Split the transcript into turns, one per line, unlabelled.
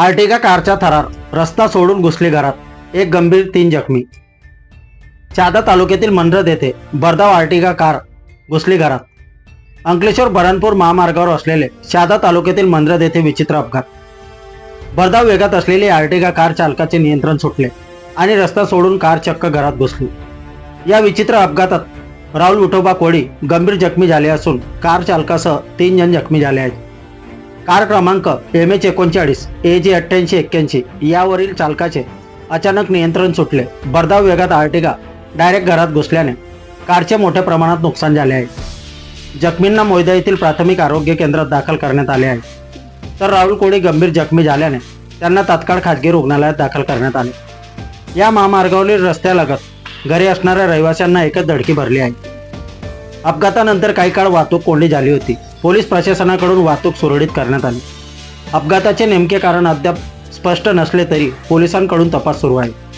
Ertiga कारचा थरार रस्ता सोडून घुसले घरात. एक गंभीर तीन जखमी. चादा तालुक्यातील मनरद येथे भरधाव आर्टिगा कार घुसली घरात. अंकलेश्वर बरणपूर महामार्गावर असलेले शादा तालुक्यातील मनरद येथे विचित्र अपघात. भरधाव वेगात असलेली आर्टिगा कार चालकाचे नियंत्रण सुटले आणि रस्ता सोडून कार चक्क घरात घुसली. या विचित्र अपघातात राहुल विठोबा कोळी गंभीर जखमी झाले असून कार चालकासह तीन जण जखमी झाले आहेत. कार क्रमांक एम एच एकोणचाळीस ए जे अठ्ठ्याऐंशी एक्क्याऐंशी यावरील चालकाचे अचानक नियंत्रण सुटले. भरधाव वेगात आर्टिगा डायरेक्ट घरात घुसल्याने कारचे मोठ्या प्रमाणात नुकसान झाले आहे. जखमींना मोयदा येथील प्राथमिक आरोग्य केंद्रात दाखल करण्यात आले आहे. तर राहुल कोळी गंभीर जखमी झाल्याने त्यांना तात्काळ खाजगी रुग्णालयात दाखल करण्यात आले. या महामार्गावरील रस्त्यालगत घरी असणाऱ्या रहिवाशांना एकच धडकी भरली आहे. अपघातानंतर काही काळ वाहतूक कोंडी झाली होती. पोलीस प्रशासनाकडून वाहतूक सुरळीत करण्यात आली. अपघाताचे नेमके कारण अद्याप स्पष्ट नसले तरी पोलिसांकडून तपास सुरू आहे.